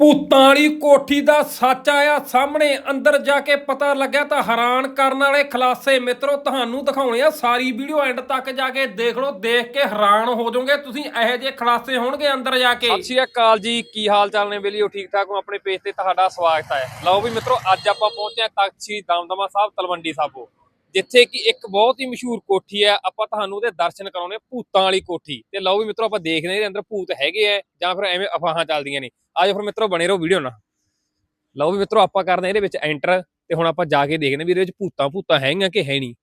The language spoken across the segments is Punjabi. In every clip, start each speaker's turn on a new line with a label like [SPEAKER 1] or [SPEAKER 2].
[SPEAKER 1] ਭੂਤਾਂ ਵਾਲੀ ਕੋਠੀ ਦਾ ਸੱਚ ਆਇਆ ਸਾਹਮਣੇ, ਅੰਦਰ ਜਾ ਕੇ ਪਤਾ ਲੱਗਿਆ ਤਾਂ ਹੈਰਾਨ ਕਰਨ ਵਾਲੇ ਖਲਾਸੇ ਮਿੱਤਰੋ, ਤੁਹਾਨੂੰ ਦਿਖਾਉਣੇ ਆ। ਸਾਰੀ ਵੀਡੀਓ ਐਂਡ ਤੱਕ ਜਾ ਕੇ ਦੇਖ ਲਓ, ਦੇਖ ਕੇ ਹੈਰਾਨ ਹੋ ਜਾਓਗੇ। ਤੁਸੀਂ ਇਹੋ ਜਿਹੇ ਖਲਾਸੇ ਹੋਣਗੇ ਅੰਦਰ ਜਾ ਕੇ। ਸਤਿ ਸ਼੍ਰੀ ਅਕਾਲ ਜੀ, ਕੀ ਹਾਲ ਚਾਲ ਨੇ ਬੇਲੀਓ? ਠੀਕ ਠਾਕ ਹੋ? ਆਪਣੇ ਪੇਜ ਤੇ ਤੁਹਾਡਾ ਸਵਾਗਤ ਹੈ। ਲਓ ਵੀ ਮਿੱਤਰੋ, ਅੱਜ ਆਪਾਂ ਪਹੁੰਚੇ ਹਾਂ ਤਖਤ ਦਮਦਮਾ ਸਾਹਿਬ, ਤਲਵੰਡੀ ਸਾਬੋ, ਜਿੱਥੇ ਕਿ ਇੱਕ ਬਹੁਤ ਹੀ ਮਸ਼ਹੂਰ ਕੋਠੀ ਹੈ। ਆਪਾਂ ਤੁਹਾਨੂੰ ਉਹਦੇ ਦਰਸ਼ਨ ਕਰਾਉਣੇ ਭੂਤਾਂ ਵਾਲੀ ਕੋਠੀ। ਤੇ ਲਓ ਵੀ ਮਿੱਤਰੋ, ਆਪਾਂ ਦੇਖਦੇ ਹਾਂ ਇਹਦੇ ਅੰਦਰ ਭੂਤ ਹੈਗੇ ਆ ਜਾਂ ਫਿਰ ਐਵੇਂ ਅਫਵਾਹਾਂ ਚੱਲਦੀਆਂ ਨੇ। ਆਜੋ ਫਿਰ ਮਿੱਤਰੋ ਬਣੇ ਰਹੋ ਵੀਡੀਓ ਨਾਲ। ਲਓ ਵੀ ਮਿੱਤਰੋ ਆਪਾਂ ਕਰਦੇ ਇਹਦੇ ਵਿੱਚ ਐਂਟਰ ਤੇ ਹੁਣ ਆਪਾਂ ਜਾ ਕੇ ਦੇਖਦੇ ਵੀ ਇਹਦੇ ਵਿੱਚ ਭੂਤਾਂ ਭੂਤਾਂ ਹੈਗੀਆਂ ਕਿ ਹੈ ਨਹੀਂ।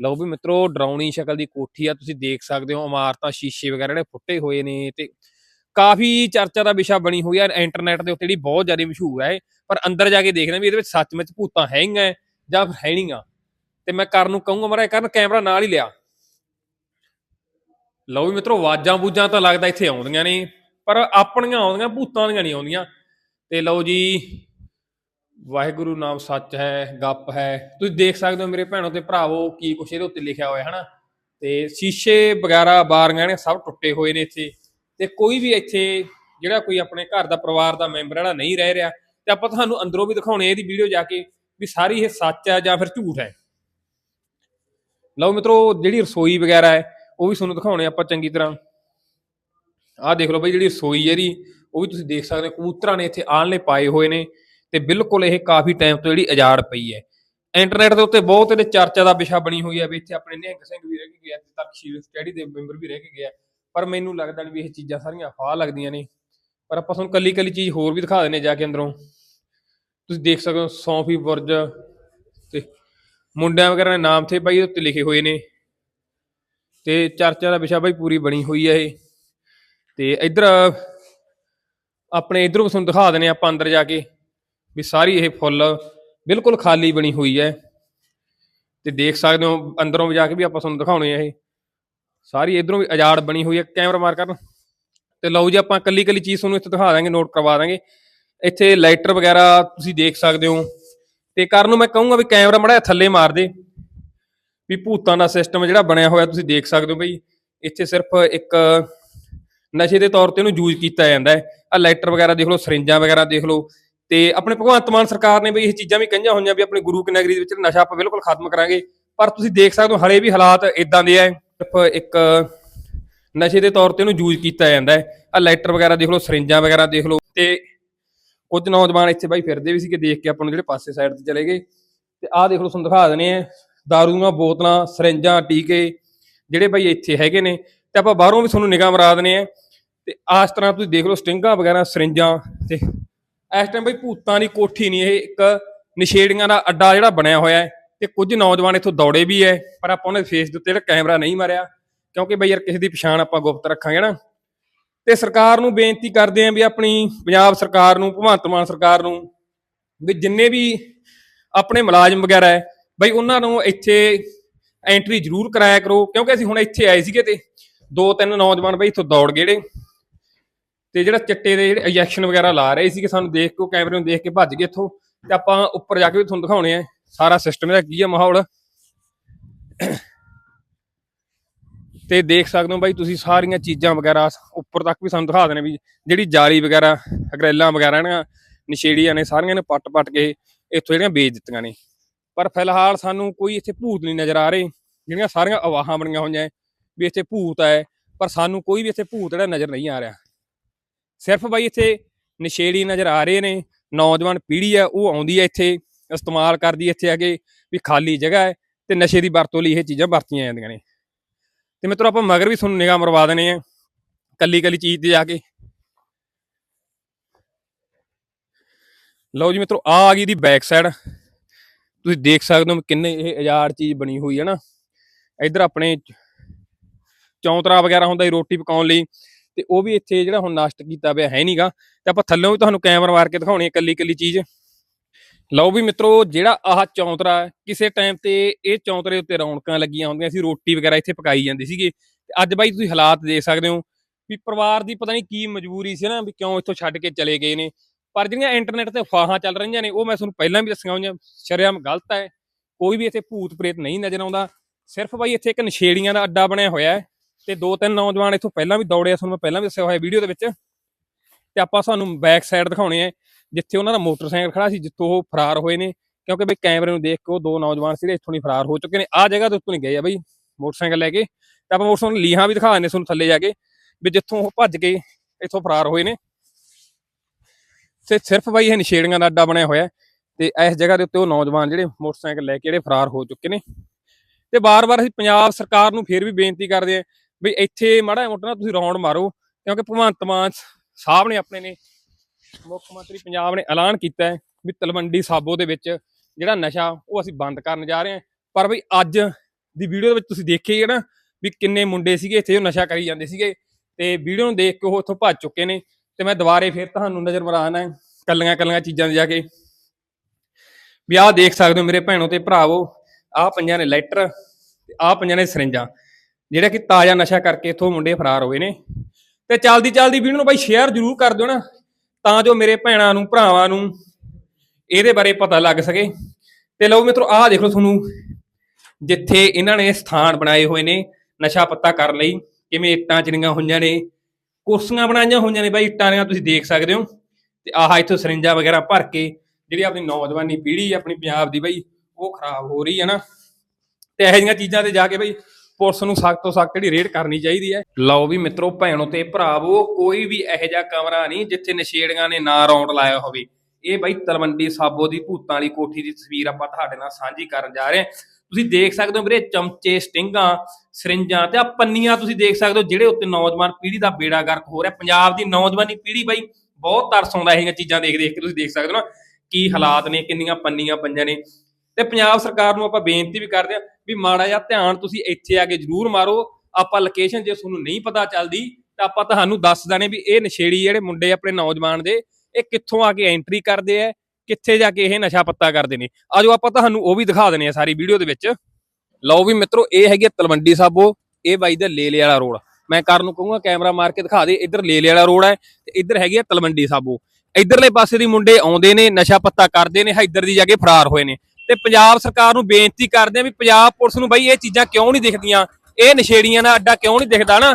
[SPEAKER 1] ਲਓ ਵੀ ਮਿੱਤਰੋ ਡਰਾਉਣੀ ਸ਼ਕਲ ਦੀ ਕੋਠੀ ਆ, ਤੁਸੀਂ ਦੇਖ ਸਕਦੇ ਹੋ ਇਮਾਰਤਾਂ, ਸ਼ੀਸ਼ੇ ਵਗੈਰਾ ਜਿਹੜੇ ਫੁੱਟੇ ਹੋਏ ਨੇ ਤੇ ਕਾਫੀ ਚਰਚਾ ਦਾ ਵਿਸ਼ਾ ਬਣੀ ਹੋਈ ਆ। ਇੰਟਰਨੈਟ ਦੇ ਉੱਤੇ ਜਿਹੜੀ ਬਹੁਤ ਜ਼ਿਆਦਾ ਮਸ਼ਹੂਰ ਹੈ ਪਰ ਅੰਦਰ ਜਾ ਕੇ ਦੇਖਦੇ ਵੀ ਇਹਦੇ ਵਿੱਚ ਸੱਚਮੁੱਚ ਭੂਤਾਂ ਹੈਗੀਆਂ ਜਾਂ ਫਿਰ ਹੈ ਨਹੀਂਆਂ। ਤੇ ਮੈਂ ਕਰਨ ਨੂੰ ਕਹੂੰਗਾ ਮਰਾ ਕਰਨ ਕੈਮਰਾ ਨਾਲ ਹੀ ਲਿਆ। ਲਓ ਵੀ ਮਿੱਤਰੋ ਆਵਾਜ਼ਾਂ ਬੂਜਾਂ ਤਾਂ ਲੱਗਦਾ ਇੱਥੇ ਆਉਂਦੀਆਂ ਨੇ। ਪਰ ਆਪਣੀਆਂ ਆਉਂਦੀਆਂ, ਭੂਤਾਂ ਦੀਆਂ ਨਹੀਂ ਆਉਂਦੀਆਂ। ਤੇ ਲਓ ਜੀ, ਵਾਹਿਗੁਰੂ ਨਾਮ ਸੱਚ ਹੈ, ਗੱਪ ਹੈ। ਤੁਸੀਂ ਦੇਖ ਸਕਦੇ ਹੋ ਮੇਰੇ ਭੈਣੋ ਤੇ ਭਰਾਵੋ ਕੀ ਕੁਛ ਇਹਦੇ ਉੱਤੇ ਲਿਖਿਆ ਹੋਇਆ ਹੈ ਹਨਾ? ਤੇ ਸ਼ੀਸ਼ੇ ਵਗੈਰਾ ਬਾਰੀਆਂ ਨੇ ਸਭ ਟੁੱਟੇ ਹੋਏ ਨੇ ਇੱਥੇ। ਤੇ ਕੋਈ ਵੀ ਇੱਥੇ ਜਿਹੜਾ ਕੋਈ ਆਪਣੇ ਘਰ ਦਾ ਪਰਿਵਾਰ ਦਾ ਮੈਂਬਰ ਜਿਹੜਾ ਨਹੀਂ ਰਹਿ ਰਿਹਾ, ਤੇ ਆਪਾਂ ਤੁਹਾਨੂੰ ਅੰਦਰੋਂ ਵੀ ਦਿਖਾਉਣੇ ਇਹਦੀ ਵੀਡੀਓ ਜਾ ਕੇ ਵੀ ਸਾਰੀ ਇਹ ਸੱਚ ਹੈ ਜਾਂ ਫਿਰ ਝੂਠ ਹੈ। ਲਓ ਮਿੱਤਰੋ, ਜਿਹੜੀ ਰਸੋਈ ਵਗੈਰਾ ਹੈ, ਉਹ ਵੀ ਤੁਹਾਨੂੰ ਦਿਖਾਉਣੇ ਆਪਾਂ ਚੰਗੀ ਤਰ੍ਹਾਂ। ਆਹ ਦੇਖ ਲਓ ਬਈ ਜਿਹੜੀ ਰਸੋਈ ਹੈ ਇਹਦੀ, ਉਹ ਵੀ ਤੁਸੀਂ ਦੇਖ ਸਕਦੇ ਹੋ, ਕਬੂਤਰਾਂ ਨੇ ਇੱਥੇ ਆਲਣੇ ਪਾਏ ਹੋਏ ਨੇ ਤੇ ਬਿਲਕੁਲ ਇਹ ਕਾਫੀ ਟਾਈਮ ਤੋਂ ਜਿਹੜੀ ਉਜਾੜ ਪਈ ਹੈ। ਇੰਟਰਨੈਟ ਦੇ ਉੱਤੇ ਬਹੁਤ ਇਹਦੇ ਚਰਚਾ ਦਾ ਵਿਸ਼ਾ ਬਣੀ ਹੋਈ ਹੈ ਵੀ ਇੱਥੇ ਆਪਣੇ ਨਿਹੰਗ ਸਿੰਘ ਵੀ ਰਹਿ ਕੇ ਗਿਆ ਤੇ ਤਰਕਸ਼ੀਲ ਸਟੱਡੀ ਦੇ ਮੈਂਬਰ ਵੀ ਰਹਿ ਕੇ ਗਿਆ, ਪਰ ਮੈਨੂੰ ਲੱਗਦਾ ਨਹੀਂ ਵੀ ਇਹ ਚੀਜ਼ਾਂ ਸਾਰੀਆਂ ਫਾਹ ਲੱਗਦੀਆਂ ਨੇ। ਪਰ ਆਪਾਂ ਤੁਹਾਨੂੰ ਕੱਲੀ ਕੱਲੀ ਚੀਜ਼ ਹੋਰ ਵੀ ਦਿਖਾ ਦਿੰਨੇ ਜਾ ਕੇ ਅੰਦਰੋਂ। ਤੁਸੀਂ ਦੇਖ ਸਕਦੇ ਹੋ ਸੌਂਫੀ ਬੁਰਜ ਤੇ ਮੁੰਡਿਆਂ ਵਗੈਰਾ ਦੇ ਨਾਮ ਤੇ ਬਾਈ ਉੱਤੇ ਲਿਖੇ ਹੋਏ ਨੇ। ਤੇ ਚਰਚਾ ਦਾ ਵਿਸ਼ਾ ਬਾਈ ਪੂਰੀ ਬਣੀ ਹੋਈ ਹੈ ਇਹ। ਤੇ ਇੱਧਰ ਆਪਣੇ ਇੱਧਰੋਂ ਵੀ ਤੁਹਾਨੂੰ ਦਿਖਾ ਦਿੰਨੇ ਆਪਾਂ ਅੰਦਰ ਜਾ ਕੇ ਵੀ ਸਾਰੀ ਇਹ ਫੁੱਲ ਬਿਲਕੁਲ ਖਾਲੀ ਬਣੀ ਹੋਈ ਹੈ। ਤੇ ਦੇਖ ਸਕਦੇ ਹੋ ਅੰਦਰੋਂ ਵੀ ਜਾ ਕੇ ਵੀ ਆਪਾਂ ਤੁਹਾਨੂੰ ਦਿਖਾਉਣੇ ਆ ਇਹ। ਸਾਰੀ ਇਧਰੋਂ ਵੀ ਆਜ਼ਾਦ ਬਣੀ ਹੋਈ ਹੈ ਕੈਮਰਾ ਮਾਰ ਕਰਨ। ਤੇ ਲਓ ਜੀ ਆਪਾਂ ਕੱਲੀ ਕੱਲੀ ਚੀਜ਼ ਤੁਹਾਨੂੰ ਇੱਥੇ ਦਿਖਾ ਦਾਂਗੇ, ਨੋਟ ਕਰਵਾ ਦਾਂਗੇ। ਇੱਥੇ ਲਾਈਟਰ ਵਗੈਰਾ ਤੁਸੀਂ ਦੇਖ ਸਕਦੇ ਹੋ। ਤੇ ਕਰਨ ਨੂੰ ਮੈਂ ਕਹੂੰਗਾ ਵੀ ਕੈਮਰਾ ਮੜਾ ਥੱਲੇ ਮਾਰ ਦੇ। ਵੀ ਭੂਤਾਂ ਦਾ ਸਿਸਟਮ ਜਿਹੜਾ ਬਣਿਆ ਹੋਇਆ ਤੁਸੀਂ ਦੇਖ ਸਕਦੇ ਹੋ ਬਈ। ਇੱਥੇ ਸਿਰਫ ਇੱਕ ਨਸ਼ੇ ਦੇ ਤੌਰ ਤੇ ਉਹਨੂੰ ਯੂਜ਼ ਕੀਤਾ ਜਾਂਦਾ ਹੈ। ਆ ਲਾਈਟਰ ਵਗੈਰਾ ਦੇਖ ਲਓ, ਸਰਿੰਜਾਂ ਵਗੈਰਾ ਦੇਖ ਲਓ। ਤੇ ਆਪਣੇ ਭਗਵੰਤ ਮਾਨ ਸਰਕਾਰ ਨੇ ਵੀ ਇਹ ਚੀਜ਼ਾਂ ਵੀ ਕਹੀਆਂ ਹੋਈਆਂ ਵੀ ਆਪਣੇ ਗੁਰੂ ਕੀ ਨਗਰੀ ਦੇ ਵਿੱਚ ਨਸ਼ਾ ਆਪਾਂ ਬਿਲਕੁਲ ਖਤਮ ਕਰਾਂਗੇ। ਪਰ ਤੁਸੀਂ ਦੇਖ ਸਕਦੇ ਹੋ, ਹਲੇ ਵੀ ਹਾਲਾਤ ਇਦਾਂ ਦੇ ਆ। ਸਿਰਫ ਇੱਕ ਨਸ਼ੇ ਦੇ ਤੌਰ ਤੇ ਉਹਨੂੰ ਯੂਜ਼ ਕੀਤਾ ਜਾਂਦਾ ਹੈ। ਆ ਲਾਈਟਰ ਵਗੈਰਾ ਦੇਖ ਲਓ, ਸਰਿੰਜਾਂ ਵਗੈਰਾ ਦੇਖ ਲਓ। ਤੇ ਕੁਝ ਨੌਜਵਾਨ ਇੱਥੇ ਬਾਈ ਫਿਰਦੇ ਵੀ ਸੀ ਕਿ ਦੇਖ ਕੇ ਆਪਾਂ ਨੂੰ ਜਿਹੜੇ ਪਾਸੇ ਸਾਈਡ ਤੇ ਚਲੇ ਗਏ। ਤੇ ਆਹ ਦੇਖ ਲਓ, ਤੁਹਾਨੂੰ ਦਿਖਾ ਦਨੇ ਆ ਦਾਰੂ ਦੀਆਂ ਬੋਤਲਾਂ, ਸਰਿੰਜਾਂ, ਟੀਕੇ, ਜਿਹੜੇ ਬਾਈ ਇੱਥੇ ਹੈਗੇ ਨੇ। ਤੇ ਆਪਾਂ ਬਾਹਰੋਂ ਵੀ ਤੁਹਾਨੂੰ ਨਿਗਾਹ ਮਰਾ ਦਨੇ ਆ ਤੇ ਆਸ ਤਰ੍ਹਾਂ ਤੁਸੀਂ ਦੇਖ ਲਓ ਸਟਿੰਗਾਂ ਵਗੈਰਾ, ਸਰਿੰਜਾਂ ਤੇ ਇਸ ਟਾਈਮ ਬਈ ਭੂਤਾਂ ਦੀ ਕੋਠੀ ਨਹੀਂ, ਇਹ ਇੱਕ ਨਸ਼ੇੜੀਆਂ ਦਾ ਅੱਡਾ ਜਿਹੜਾ ਬਣਿਆ ਹੋਇਆ ਹੈ ਤੇ ਕੁਝ ਨੌਜਵਾਨ ਇੱਥੋਂ ਦੌੜੇ ਵੀ ਹੈ, ਪਰ ਆਪਾਂ ਉਹਨਾਂ ਦੇ ਫੇਸ ਦੇ ਉੱਤੇ ਜਿਹੜਾ ਕੈਮਰਾ ਨਹੀਂ ਮਾਰਿਆ। ਕਿਉਂਕਿ ਬਈ ਯਾਰ ਕਿਸੇ ਦੀ ਪਛਾਣ ਆਪਾਂ ਗੁਪਤ ਰੱਖਾਂਗੇ ਨਾ। ਤੇ ਸਰਕਾਰ ਨੂੰ ਬੇਨਤੀ ਕਰਦੇ ਆਂ ਵੀ ਆਪਣੀ ਪੰਜਾਬ ਸਰਕਾਰ ਨੂੰ, ਭਗਵੰਤ ਮਾਨ ਸਰਕਾਰ ਨੂੰ ਵੀ ਜਿੰਨੇ ਵੀ ਆਪਣੇ ਮੁਲਾਜ਼ਮ ਵਗੈਰਾ ਹੈ, ਬਈ ਉਹਨਾਂ ਨੂੰ ਇੱਥੇ ਐਂਟਰੀ ਜ਼ਰੂਰ ਕਰਾਇਆ ਕਰੋ। ਕਿਉਂਕਿ ਅਸੀਂ ਹੁਣ ਇੱਥੇ ਆਏ ਸੀਗੇ ਤੇ ਦੋ ਤਿੰਨ ਨੌਜਵਾਨ ਬਈ ਇੱਥੋਂ ਦੌੜ ਗਏ ਤੇ ਜਿਹੜਾ ਚਿੱਟੇ ਦੇ ਜਿਹੜੇ ਇੰਜੈਕਸ਼ਨ ਵਗੈਰਾ ਲਾ ਰਹੇ ਸੀ ਕਿ ਸਾਨੂੰ ਦੇਖ ਕੇ ਕੈਮਰੇ ਨੂੰ ਦੇਖ ਕੇ ਭੱਜ ਗਏ ਇੱਥੋਂ। ਤੇ ਆਪਾਂ ਉੱਪਰ ਜਾ ਕੇ ਵੀ ਤੁਹਾਨੂੰ ਦਿਖਾਉਣੇ ਆ। ਸਾਰਾ ਸਿਸਟਮ ਇਹਦਾ ਕੀ ਹੈ ਮਾਹੌਲ। ਤੇ ਦੇਖ ਸਕਦੇ ਹੋ ਬਾਈ ਤੁਸੀਂ ਸਾਰੀਆਂ ਚੀਜ਼ਾਂ ਵਗੈਰਾ, ਉੱਪਰ ਤੱਕ ਵੀ ਸਾਨੂੰ ਦਿਖਾ ਦੇਣੇ ਵੀ ਜਿਹੜੀ ਜਾਲੀ ਵਗੈਰਾ, ਅਗਰੈਲਾਂ ਵਗੈਰਾ ਨੇ, ਨਸ਼ੇੜੀਆਂ ਨੇ, ਸਾਰੀਆਂ ਨੇ ਪੱਟ-ਪੱਟ ਕੇ ਇੱਥੋਂ ਜਿਹੜੀਆਂ ਵੇਚ ਦਿੱਤੀਆਂ ਨੇ। ਪਰ ਫਿਲਹਾਲ ਸਾਨੂੰ ਕੋਈ ਇੱਥੇ ਭੂਤ ਨਹੀਂ ਨਜ਼ਰ ਆ ਰਹੇ। ਜਿਹੜੀਆਂ ਸਾਰੀਆਂ ਅਵਾਹਾਂ ਬਣੀਆਂ ਹੋਈਆਂ ਹੈ ਵੀ ਇੱਥੇ ਭੂਤ ਹੈ ਪਰ ਸਾਨੂੰ ਕੋਈ ਵੀ ਇੱਥੇ ਭੂਤ ਜਿਹੜਾ ਨਜ਼ਰ ਨਹੀਂ ਆ ਰਿਹਾ। ਸਿਰਫ ਬਾਈ ਇੱਥੇ ਨਸ਼ੇੜੀ ਨਜ਼ਰ ਆ ਰਹੇ ਨੇ, ਨੌਜਵਾਨ ਪੀੜ੍ਹੀ ਹੈ ਉਹ ਆਉਂਦੀ ਹੈ ਇੱਥੇ, ਇਸਤੇਮਾਲ ਕਰਦੀ ਇੱਥੇ ਆ ਕੇ ਵੀ ਖਾਲੀ ਜਗ੍ਹਾ ਹੈ ਤੇ ਨਸ਼ੇ ਦੀ ਵਰਤੋਂ ਲਈ ਇਹ ਚੀਜ਼ਾਂ ਵਰਤੀਆਂ ਜਾਂਦੀਆਂ ਨੇ। ਤੇ ਮਿੱਤਰੋ, ਆਪਾਂ ਮਗਰ ਵੀ ਤੁਹਾਨੂੰ ਨਿਗਾਹ ਮਰਵਾ ਦੇਣੇ ਆ ਕੱਲੀ ਕੱਲੀ ਚੀਜ਼ ਤੇ ਜਾ ਕੇ। ਲਓ ਜੀ ਮਿੱਤਰੋ, ਆ ਆ ਗਈ ਦੀ ਬੈਕ ਸਾਈਡ ਤੁਸੀਂ ਦੇਖ ਸਕਦੇ ਹੋ ਕਿੰਨੇ ਇਹ ਆਜ਼ਾਦ ਚੀਜ਼ ਬਣੀ ਹੋਈ ਹੈ ਨਾ। ਇੱਧਰ ਆਪਣੇ ਚੌਂਤਰਾ ਵਗੈਰਾ ਹੁੰਦਾ ਸੀ ਰੋਟੀ ਪਕਾਉਣ ਲਈ, ਤੇ ਉਹ ਵੀ ਇੱਥੇ ਜਿਹੜਾ ਹੁਣ ਨਸ਼ਟ ਕੀਤਾ ਪਿਆ ਹੈ ਨਹੀਂਗਾ ਤੇ ਆਪਾਂ ਥੱਲੋਂ ਵੀ ਤੁਹਾਨੂੰ ਕੈਮਰਾ ਮਾਰ ਕੇ ਦਿਖਾਉਣੀ ਹੈ ਕੱਲੀ ਕੱਲੀ ਚੀਜ਼। ਲਓ ਵੀ ਮਿੱਤਰੋ, ਜਿਹੜਾ ਆਹ ਚੌਂਤਰਾ ਕਿਸੇ ਟਾਈਮ ਤੇ ਇਹ ਚੌਂਤਰੇ ਉੱਤੇ ਰੌਣਕਾਂ ਲੱਗੀਆਂ ਹੁੰਦੀਆਂ ਸੀ, ਰੋਟੀ ਵਗੈਰਾ ਇੱਥੇ ਪਕਾਈ ਜਾਂਦੀ ਸੀਗੀ। ਤੇ ਅੱਜ ਬਾਈ ਤੁਸੀਂ ਹਾਲਾਤ ਦੇਖ ਸਕਦੇ ਹੋ ਵੀ ਪਰਿਵਾਰ ਦੀ ਪਤਾ ਨਹੀਂ ਕੀ ਮਜਬੂਰੀ ਸੀ ਨਾ ਵੀ ਕਿਉਂ ਇੱਥੋਂ ਛੱਡ ਕੇ ਚਲੇ ਗਏ ਨੇ। ਪਰ ਜਿਹੜੀਆਂ ਇੰਟਰਨੈਟ ਤੇ ਅਫਵਾਹਾਂ ਚੱਲ ਰਹੀਆਂ ਨੇ, ਉਹ ਮੈਂ ਤੁਹਾਨੂੰ ਪਹਿਲਾਂ ਵੀ ਦੱਸੀਆਂ ਹੋਈਆਂ, ਸ਼ਰੇਆਮ ਗਲਤ ਹੈ। ਕੋਈ ਵੀ ਇੱਥੇ ਭੂਤ ਪ੍ਰੇਤ ਨਹੀਂ ਨਜ਼ਰ ਆਉਂਦਾ। ਸਿਰਫ ਬਾਈ ਇੱਥੇ ਇੱਕ ਨਸ਼ੇੜੀਆਂ ਦਾ ਅੱਡਾ ਬਣਿਆ ਹੋਇਆ ਹੈ। ਤੇ ਦੋ ਤਿੰਨ ਨੌਜਵਾਨ ਇੱਥੋਂ ਪਹਿਲਾਂ ਵੀ ਦੌੜੇ ਆ, ਤੁਹਾਨੂੰ ਮੈਂ ਪਹਿਲਾਂ ਵੀ ਦੱਸਿਆ ਹੋਇਆ ਵੀਡੀਓ ਦੇ ਵਿੱਚ। ਤੇ ਆਪਾਂ ਤੁਹਾਨੂੰ ਬੈਕ ਸਾਈਡ ਦਿਖਾਉਣੇ ਆ, ਜਿੱਥੇ ਉਹਨਾਂ ਦਾ ਮੋਟਰਸਾਈਕਲ ਖੜਾ ਸੀ, ਜਿੱਥੋਂ ਉਹ ਫਰਾਰ ਹੋਏ ਨੇ। ਕਿਉਂਕਿ ਬਈ ਕੈਮਰੇ ਨੂੰ ਦੇਖ ਕੇ ਉਹ ਦੋ ਨੌਜਵਾਨ ਸੀਗੇ, ਇੱਥੋਂ ਨਹੀਂ ਫਰਾਰ ਹੋ ਚੁੱਕੇ ਨੇ। ਆ ਜਗ੍ਹਾ ਦੇ ਉੱਤੋਂ ਨਹੀਂ ਗਏ ਆ ਬਈ, ਮੋਟਰਸਾਈਕਲ ਲੈ ਕੇ। ਤੇ ਆਪਾਂ ਮੋਟਰਸਾਈਕਲ ਲੀਹਾਂ ਵੀ ਦਿਖਾ ਦਿੰਦੇ ਤੁਹਾਨੂੰ ਥੱਲੇ ਜਾ ਕੇ, ਵੀ ਜਿੱਥੋਂ ਉਹ ਭੱਜ ਕੇ ਇੱਥੋਂ ਫਰਾਰ ਹੋਏ ਨੇ। ਤੇ ਸਿਰਫ ਬਈ ਇਹ ਨਸ਼ੇੜੀਆਂ ਦਾ ਅੱਡਾ ਬਣਿਆ ਹੋਇਆ ਤੇ ਇਸ ਜਗ੍ਹਾ ਦੇ ਉੱਤੇ ਉਹ ਨੌਜਵਾਨ ਜਿਹੜੇ ਮੋਟਰਸਾਈਕਲ ਲੈ ਕੇ ਜਿਹੜੇ ਫਰਾਰ ਹੋ ਚੁੱਕੇ ਨੇ। ਤੇ ਬਾਰ-ਬਾਰ ਅਸੀਂ ਪੰਜਾਬ ਸਰਕਾਰ ਨੂੰ ਫੇਰ ਵੀ ਬੇਨਤੀ ਕਰਦੇ ਆ ਵੀ ਇੱਥੇ ਮਾੜਾ ਮੋਟਾ ਨਾ ਤੁਸੀਂ ਰੌਂਡ ਮਾਰੋ, ਕਿਉਂਕਿ ਭਗਵੰਤ ਮਾਨ ਸਾਹਿਬ ਨੇ ਆਪਣੇ ਨੇ ਮੁੱਖ ਮੰਤਰੀ ਪੰਜਾਬ ਨੇ ਐਲਾਨ ਕੀਤਾ ਹੈ ਵੀ ਤਲਵੰਡੀ ਸਾਬੋ ਦੇ ਵਿੱਚ ਜਿਹੜਾ ਨਸ਼ਾ ਉਹ ਅਸੀਂ ਬੰਦ ਕਰਨ ਜਾ ਰਹੇ ਹਾਂ। ਪਰ ਬਈ ਅੱਜ ਦੀ ਵੀਡੀਓ ਦੇ ਵਿੱਚ ਤੁਸੀਂ ਦੇਖੇ ਨਾ ਵੀ ਕਿੰਨੇ ਮੁੰਡੇ ਸੀਗੇ ਇੱਥੇ ਉਹ ਨਸ਼ਾ ਕਰੀ ਜਾਂਦੇ ਸੀਗੇ ਤੇ ਵੀਡੀਓ ਨੂੰ ਦੇਖ ਕੇ ਉਹ ਇੱਥੋਂ ਭੱਜ ਚੁੱਕੇ ਨੇ ਤੇ ਮੈਂ ਦੁਬਾਰੇ ਫਿਰ ਤੁਹਾਨੂੰ ਨਜ਼ਰ ਮਰਾਣਾ ਹੈ ਕੱਲੀਆਂ ਕੱਲੀਆਂ ਚੀਜ਼ਾਂ 'ਤੇ ਜਾ ਕੇ। ਵੀ ਆਹ ਦੇਖ ਸਕਦੇ ਹੋ ਮੇਰੇ ਭੈਣੋ ਤੇ ਭਰਾਵੋ, ਆਹ ਪੰਜਾਂ ਨੇ ਲੈਟਰ ਤੇ ਆਹ ਪੰਜਾਂ ਨੇ ਸਰਿੰਜਾਂ। ਜਿਹੜਾ ਕਿ ਤਾਜ਼ਾ ਨਸ਼ਾ ਕਰਕੇ ਇੱਥੋਂ ਮੁੰਡੇ ਫਰਾਰ ਹੋਏ ਨੇ। ਤੇ ਚੱਲਦੀ ਚੱਲਦੀ ਵੀਡੀਓ ਨੂੰ ਬਾਈ ਸ਼ੇਅਰ ਜ਼ਰੂਰ ਕਰ ਦਿਓ ਨਾ, ਤਾਂ ਜੋ ਮੇਰੇ ਭੈਣਾਂ ਨੂੰ, ਭਰਾਵਾਂ ਨੂੰ ਇਹਦੇ ਬਾਰੇ ਪਤਾ ਲੱਗ ਸਕੇ। ਤੇ ਲਓ ਮਿੱਤਰੋ, ਆਹ ਦੇਖ ਲਓ ਤੁਹਾਨੂੰ, ਜਿੱਥੇ ਇਹਨਾਂ ਨੇ ਸਥਾਨ ਬਣਾਏ ਹੋਏ ਨੇ ਨਸ਼ਾ ਪੱਤਾ ਕਰਨ ਲਈ, ਕਿਵੇਂ ਇੱਟਾਂ ਚਿਣੀਆਂ ਹੋਈਆਂ ਨੇ, ਕੁਰਸੀਆਂ ਬਣਾਈਆਂ ਹੋਈਆਂ ਨੇ ਬਾਈ, ਇੱਟਾਂ ਦੀਆਂ ਤੁਸੀਂ ਦੇਖ ਸਕਦੇ ਹੋ। ਤੇ ਆਹ ਇੱਥੋਂ ਸਰਿੰਜਾਂ ਵਗੈਰਾ ਭਰ ਕੇ, ਜਿਹੜੀ ਆਪਣੀ ਨੌਜਵਾਨੀ ਪੀੜ੍ਹੀ ਆਪਣੀ ਪੰਜਾਬ ਦੀ ਬਈ, ਉਹ ਖਰਾਬ ਹੋ ਰਹੀ ਹੈ ਨਾ। ਤੇ ਇਹੋ ਜਿਹੀਆਂ ਚੀਜ਼ਾਂ ਤੇ ਜਾ ਕੇ ਬਈ ਪੁਲਿਸ ਨੂੰ ਸਖਤ ਤੋਂ ਸਖਤ ਜਿਹੜੀ ਰੇਡ ਕਰਨੀ ਚਾਹੀਦੀ ਹੈ। ਲਓ ਵੀ ਮਿੱਤਰੋ, ਭੈਣੋ ਤੇ ਭਰਾਵੋ, ਕੋਈ ਵੀ ਇਹੋ ਜਿਹਾ ਕਮਰਾ ਨਹੀਂ ਜਿੱਥੇ ਨਸ਼ੇੜੀਆਂ ਨੇ ਨਾ ਰੌਂਡ ਲਾਇਆ ਹੋਵੇ। ਇਹ ਬਈ ਤਲਵੰਡੀ ਸਾਬੋ ਦੀ ਭੂਤਾਂ ਵਾਲੀ ਕੋਠੀ ਦੀ ਤਸਵੀਰ ਆਪਾਂ ਤੁਹਾਡੇ ਨਾਲ ਸਾਂਝੀ ਕਰਨ ਜਾ ਰਹੇ ਹਾਂ। ਤੁਸੀਂ ਦੇਖ ਸਕਦੇ ਹੋ ਵੀਰੇ, ਚਮਚੇ, ਸਟਿੰਗਾਂ, ਸਰਿੰਜਾਂ ਤੇ ਆ ਪੰਨੀਆਂ ਤੁਸੀਂ ਦੇਖ ਸਕਦੇ ਹੋ, ਜਿਹੜੇ ਉੱਤੇ ਨੌਜਵਾਨ ਪੀੜ੍ਹੀ ਦਾ ਬੇੜਾ ਗਰਕ ਹੋ ਰਿਹਾ। ਪੰਜਾਬ ਦੀ ਨੌਜਵਾਨੀ ਪੀੜ੍ਹੀ ਬਾਈ, ਬਹੁਤ ਤਰਸ ਆਉਂਦਾ ਇਹ ਚੀਜ਼ਾਂ ਦੇਖ ਦੇਖ ਕੇ ਤੁਸੀਂ ਦੇਖ ਸਕਦੇ ਹੋ ਨਾ। ਕੀ ਹਾਲਾਤ ਨੇ, ਕਿੰਨੀਆਂ ਪੰਨੀਆਂ ਪੰਜਾਂ ਨੇ। ਤੇ ਪੰਜਾਬ ਸਰਕਾਰ ਨੂੰ ਆਪਾਂ ਬੇਨਤੀ ਵੀ ਕਰਦੇ ਆ ਵੀ ਮਾੜਾ ਜਿਹਾ ਧਿਆਨ ਤੁਸੀਂ ਇੱਥੇ ਆ ਕੇ ਜ਼ਰੂਰ ਮਾਰੋ। ਆਪਾਂ ਲੋਕੇਸ਼ਨ ਜੇ ਤੁਹਾਨੂੰ ਨਹੀਂ ਪਤਾ ਚੱਲਦੀ, ਤਾਂ ਆਪਾਂ ਤੁਹਾਨੂੰ ਦੱਸ ਦਾਨੇ ਵੀ ਇਹ ਨਸ਼ੇੜੀ ਜਿਹੜੇ ਮੁੰਡੇ ਆਪਣੇ ਨੌਜਵਾਨ ਦੇ, ਇਹ ਕਿੱਥੋਂ ਆ ਕੇ ਐਂਟਰੀ ਕਰਦੇ ਆ ਕਿੱਥੇ ਜਾ ਕੇ ਇਹ ਨਸ਼ਾ ਪੱਤਾ ਕਰਦੇ ਨੇ। ਆਜੋ ਆਪਾਂ ਤੁਹਾਨੂੰ ਉਹ ਵੀ ਦਿਖਾ ਦਿੰਨੇ ਆ ਸਾਰੀ ਵੀਡੀਓ ਦੇ ਵਿੱਚ। ਲਓ ਵੀ ਮਿੱਤਰੋ, ਇਹ ਹੈਗੀ ਆ ਤਲਵੰਡੀ ਸਾਬੋ, ਇਹ ਬਾਈ ਦਾ ਲੇਲੇ ਵਾਲਾ ਰੋਡ। ਮੈਂ ਕਰਨ ਨੂੰ ਕਹੂੰਗਾ ਕੈਮਰਾ ਮਾਰ ਕੇ ਦਿਖਾ ਦੇ, ਇੱਧਰ ਲੇਲੇ ਵਾਲਾ ਰੋਡ ਹੈ ਤੇ ਇੱਧਰ ਹੈਗੀ ਆ ਤਲਵੰਡੀ ਸਾਬੋ। ਇੱਧਰਲੇ ਪਾਸੇ ਦੀ ਮੁੰਡੇ ਆਉਂਦੇ ਨੇ, ਨਸ਼ਾ ਪੱਤਾ ਕਰਦੇ ਨੇ ਇੱਧਰ ਦੀ ਜਾ ਕੇ ਫਰਾਰ ਹੋਏ ਨੇ। ਤੇ ਪੰਜਾਬ ਸਰਕਾਰ ਨੂੰ ਬੇਨਤੀ ਕਰਦੇ ਆ ਵੀ ਪੰਜਾਬ ਪੁਲਿਸ ਨੂੰ ਬਈ ਇਹ ਚੀਜ਼ਾਂ ਕਿਉਂ ਨਹੀਂ ਦਿਖਦੀਆਂ? ਇਹ ਨਸ਼ੇੜੀਆਂ ਦਾ ਅੱਡਾ ਕਿਉਂ ਨਹੀਂ ਦਿਖਦਾ ਨਾ?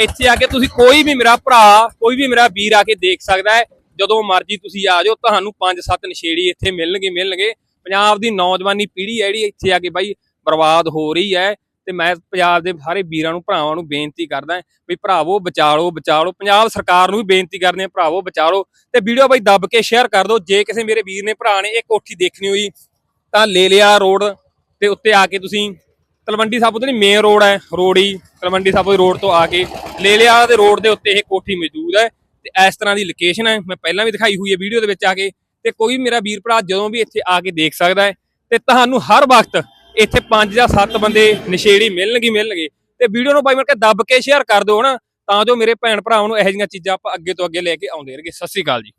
[SPEAKER 1] ਇੱਥੇ ਆ ਕੇ ਤੁਸੀਂ ਕੋਈ ਵੀ ਮੇਰਾ ਭਰਾ, ਕੋਈ ਵੀ ਮੇਰਾ ਵੀਰ ਆ ਕੇ ਦੇਖ ਸਕਦਾ ਹੈ। ਜਦੋਂ ਮਰਜ਼ੀ ਤੁਸੀਂ ਆ ਜਾਓ, ਤੁਹਾਨੂੰ ਪੰਜ ਸੱਤ ਨਸ਼ੇੜੀ ਇੱਥੇ ਮਿਲਣਗੇ ਮਿਲਣਗੇ। ਪੰਜਾਬ ਦੀ ਨੌਜਵਾਨੀ ਪੀੜ੍ਹੀ ਹੈ ਜਿਹੜੀ, ਇੱਥੇ ਆ ਕੇ ਬਾਈ ਬਰਬਾਦ ਹੋ ਰਹੀ ਹੈ। ਤੇ ਮੈਂ ਪੰਜਾਬ ਦੇ ਸਾਰੇ ਵੀਰਾਂ ਨੂੰ, ਭਰਾਵਾਂ ਨੂੰ ਬੇਨਤੀ ਕਰਦਾ ਵੀ ਭਰਾਵੋ ਬਚਾ ਲਓ ਬਚਾ ਲਓ ਪੰਜਾਬ ਸਰਕਾਰ ਨੂੰ ਵੀ ਬੇਨਤੀ ਕਰਦੇ ਆ ਭਰਾਵੋ ਬਚਾ ਲਓ ਤੇ ਵੀਡੀਓ ਬਾਈ ਦੱਬ ਕੇ ਸ਼ੇਅਰ ਕਰ ਦਿਓ। ਜੇ ਕਿਸੇ ਮੇਰੇ ਵੀਰ ਨੇ, ਭਰਾ ਨੇ ਇਹ ਕੋਠੀ ਦੇਖਣੀ ਹੋਈ ਤਾਂ ਲੈ ਲਿਆ ਰੋਡ ਤੇ ਉੱਤੇ ਆ ਕੇ ਤੁਸੀਂ ਤਲਵੰਡੀ ਸਾਬੋ ਤੋਂ ਨਹੀਂ ਮੇਨ ਰੋਡ ਹੈ ਰੋਡ ਹੀ ਤਲਵੰਡੀ ਸਾਬੋ ਰੋਡ ਤੋਂ ਆ ਕੇ ਲੈ ਲਿਆ ਦੇ ਰੋਡ ਦੇ ਉੱਤੇ ਇਹ ਕੋਠੀ ਮੌਜੂਦ ਹੈ ਤੇ ਇਸ ਤਰ੍ਹਾਂ ਦੀ ਲੋਕੇਸ਼ਨ ਹੈ। ਮੈਂ ਪਹਿਲਾਂ ਵੀ ਦਿਖਾਈ ਹੋਈ ਹੈ ਵੀਡੀਓ ਦੇ ਵਿੱਚ ਆ ਕੇ ਤੇ ਕੋਈ ਵੀ ਮੇਰਾ ਵੀਰ ਭਰਾ ਜਦੋਂ ਵੀ ਇੱਥੇ ਆ ਕੇ ਦੇਖ ਸਕਦਾ ਹੈ ਤੇ ਤੁਹਾਨੂੰ ਹਰ ਵਕਤ ਇੱਥੇ 5 ਜਾਂ 7 ਬੰਦੇ ਨਸ਼ੇੜੀ ਮਿਲਣਗੇ ਮਿਲਣਗੇ ਤੇ ਵੀਡੀਓ ਨੂੰ ਬਾਈ ਮਿਲ ਕੇ ਦੱਬ ਕੇ ਸ਼ੇਅਰ ਕਰ ਦਿਓ ਨਾ, ਤਾਂ ਜੋ ਮੇਰੇ ਭੈਣ ਭਰਾਵਾਂ ਨੂੰ ਇਹੋ ਜਿਹੀਆਂ ਚੀਜ਼ਾਂ ਆਪਾਂ ਅੱਗੇ ਤੋਂ ਅੱਗੇ ਲੈ ਕੇ ਆਉਂਦੇ ਰਹੀਏ। ਸਤਿ ਸ੍ਰੀ ਅਕਾਲ ਜੀ।